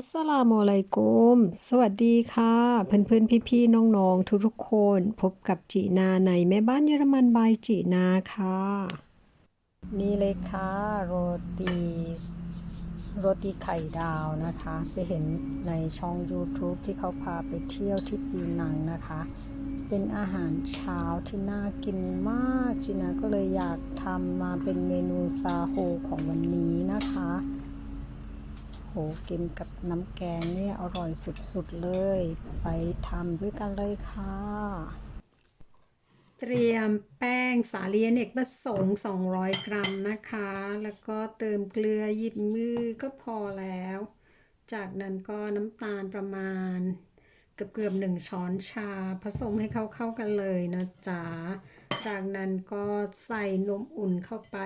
อัสสลามุอะลัยกุม สวัสดีค่ะ เพื่อนๆ พี่ๆ น้องๆ ทุกๆ คน พบกับจีนาในแม่บ้านเยอรมันบายจีนาค่ะ นี่เลยค่ะโรตีโรตีไข่ดาวนะคะ ไปเห็นในช่อง YouTube ที่เขาพาไปเที่ยวที่ปีนังนะคะ เป็นอาหารเช้าที่น่ากินมากจีนาก็เลยอยากทำมาเป็นเมนูซาโฮของวันนี้นะคะ กินกับน้ำแกงเนี่ยอร่อยสุดๆเลย ไปทำด้วยกันเลยค่ะ เตรียมแป้งสาลีอเนกประสงค์ 200 กรัมนะคะ แล้วก็เติมเกลือหยิบมือก็พอแล้ว จากนั้นก็น้ำตาลประมาณเกือบเกือบหนึ่งช้อนชาผสมให้เข้าเข้ากันเลยนะจ๊ะ จากนั้นก็ใส่นมอุ่นเข้าไป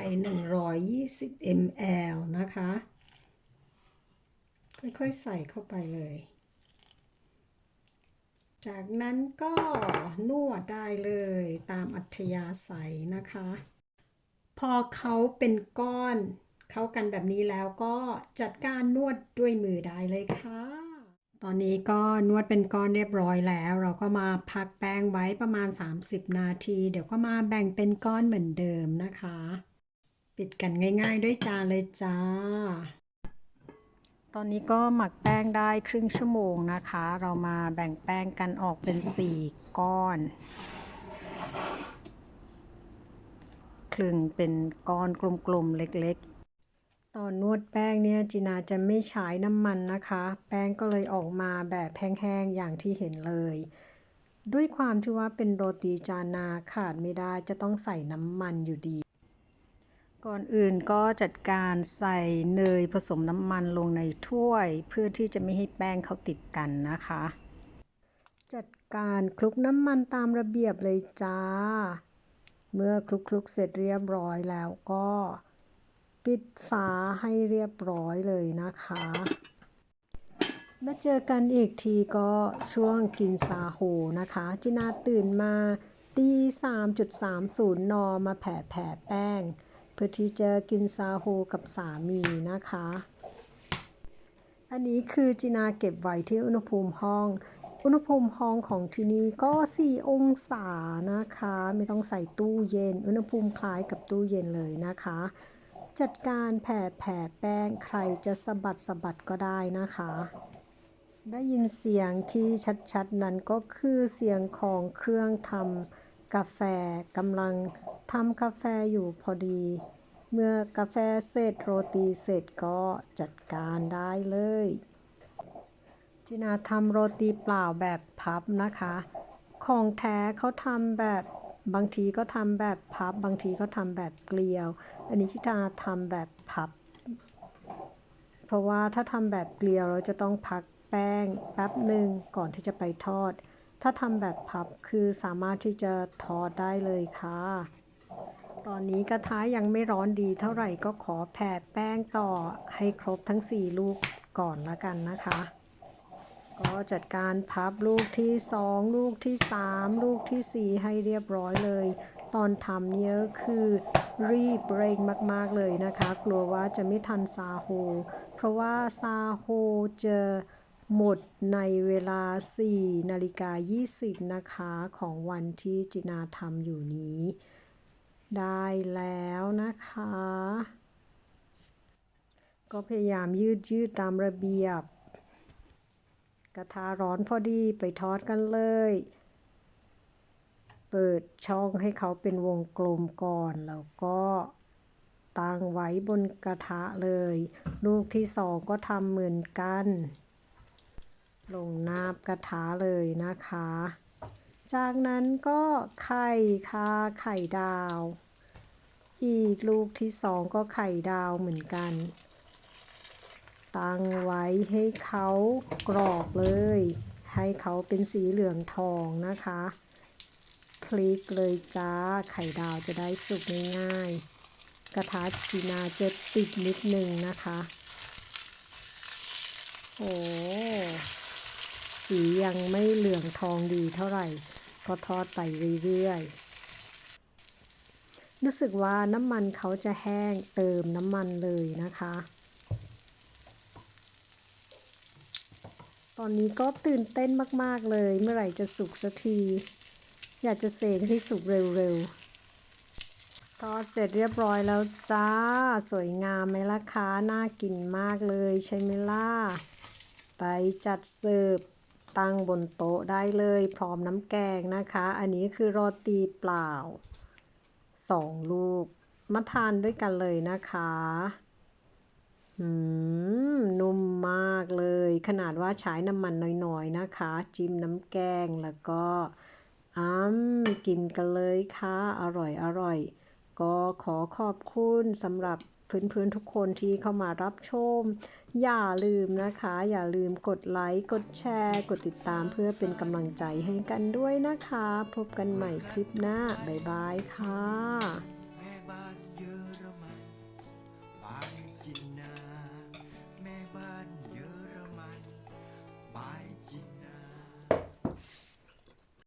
120 ml นะคะ ค่อยๆใส่เข้าไปเลย จากนั้นก็นวดได้เลยตามอัธยาศัยนะคะ พอเขาเป็นก้อน เข้ากันแบบนี้แล้วก็จัดการนวดด้วยมือได้เลยค่ะ ตอนนี้ก็นวดเป็นก้อนเรียบร้อยแล้ว เราก็มาพักแป้งไว้ประมาณ 30 นาที เดี๋ยวก็มาแบ่งเป็นก้อนเหมือนเดิมนะคะ ปิดกันง่าย ๆ ด้วยจานเลยจ้า ตอนนี้ก็หมักแป้งได้ครึ่งชั่วโมงนะคะ เรามาแบ่งแป้งกันออกเป็น 4 ก้อน คลึงเป็นก้อนกลมๆเล็กๆ ตอนนวดแป้งเนี่ยจีนาจะไม่ใช้น้ำมันนะคะ แป้งก็เลยออกมาแบบแห้งๆอย่างที่เห็นเลย ด้วยความที่ว่าเป็นโรตีจานาขาดไม่ได้จะต้องใส่น้ำมันอยู่ดี ก่อนอื่นก็จัดการใส่เนยผสมน้ำมันลงในถ้วย เพื่อที่จะไม่ให้แป้งเขาติดกันนะคะ จัดการคลุกน้ำมันตามระเบียบเลยจ้า เมื่อคลุกๆเสร็จเรียบร้อยแล้วก็ ปิดฝาให้เรียบร้อยเลยนะคะ มาเจอกันอีกทีก็ช่วงกินซาโฮนะคะ จินาตื่นมาตี3.30นมาแผ่แผ่แป้ง เพื่อที่จะกินซาโฮกับสามีนะคะ อันนี้คือจินาเก็บไว้ที่อุณหภูมิห้อง อุณหภูมิห้องของที่นี่ก็ 4 องศานะคะ ไม่ต้องใส่ตู้เย็น อุณหภูมิคล้ายกับตู้เย็นเลยนะคะ จัดการแผ่แผ่แป้งใครจะสะบัดสะบัดก็ได้นะคะได้ยินเสียงที่ชัดๆ นั้นก็คือเสียงของเครื่องทำกาแฟกำลัง ทำกาแฟอยู่พอดี เมื่อกาแฟเสร็จโรตีเสร็จก็จัดการได้เลย จินาทำโรตีเปล่าแบบพับนะคะ ของแท้เขาทำแบบบางทีก็ทำแบบพับ บางทีก็ทำแบบเกลียว อันนี้ชิตาทำแบบพับ เพราะว่าถ้าทำแบบเกลียวเราจะต้องพักแป้งแป๊บหนึ่งก่อนที่จะไปทอด ถ้าทำแบบพับคือสามารถที่จะทอดได้เลยค่ะ ตอนนี้กระทะยังไม่ร้อนดีเท่าไหร่ก็ขอแผ่แป้งต่อให้ครบทั้ง 4 ลูกก่อนละกันนะคะ ก็จัดการพับลูกที่ 2 ลูกที่ 3 ลูกทีสี่4 ให้เรียบร้อยเลย ตอนทำเนี่ยคือรีบเร่งมาก ๆ เลยนะคะ กลัวว่าจะไม่ทันซาโฮ เพราะว่าซาโฮจะหมดในเวลา 4 นาฬิกา 20 นะคะ ของวันที่จินาทำอยู่นี้ ได้แล้วนะคะ ก็พยายามยืดยืดตามระเบียบ กระทะร้อนพอดีไปทอดกันเลย เปิดช่องให้เขาเป็นวงกลมก่อน แล้วก็ตั้งไว้บนกระทะเลย ลูกที่สองก็ทำเหมือนกัน ลงนาบกระทะเลยนะคะ จากนั้นก็ไข่ค่ะไข่ดาว อีกลูกที่สองก็ไข่ดาวเหมือนกัน ตั้งไว้ให้เขากรอบเลย ให้เขาเป็นสีเหลืองทองนะคะพลิกเลยจ้าไข่ดาวจะได้สุกง่ายๆ กระทะจีนาจะติดนิดนึงนะคะ โอ้สียังไม่เหลืองทองดีเท่าไหร่ ก็ทอดไปเรื่อยๆ รู้สึกว่าน้ำมันเขาจะแห้งเติมน้ำมันเลยนะคะ ตอนนี้ก็ตื่นเต้นมากๆเลย เมื่อไหร่จะสุกสักที อยากจะเสกให้สุกเร็วๆทอดเสร็จเรียบร้อยแล้วจ้า สวยงามไหมล่ะคะ น่ากินมากเลยใช่ไหมล่ะ ไปจัดเสิร์ฟ ตั้งบนโต๊ะได้เลยพร้อมน้ำแกงนะคะ อันนี้คือโรตีเปล่าสองลูก มาทานด้วยกันเลยนะคะอืมนุ่มมากเลย ขนาดว่าใช้น้ำมันน้อยๆนะคะ จิ้มน้ำแกงแล้วก็อ้ำกินกันเลยค่ะ อร่อยอร่อย ก็ขอขอบคุณสำหรับ เพื่อนๆทุกคนที่เข้ามารับชม อย่าลืมนะคะ อย่าลืมกดไลค์ กดแชร์ กดติดตามเพื่อเป็นกำลังใจให้กันด้วยนะคะ พบกันใหม่คลิปหน้า บ๊ายบายค่ะ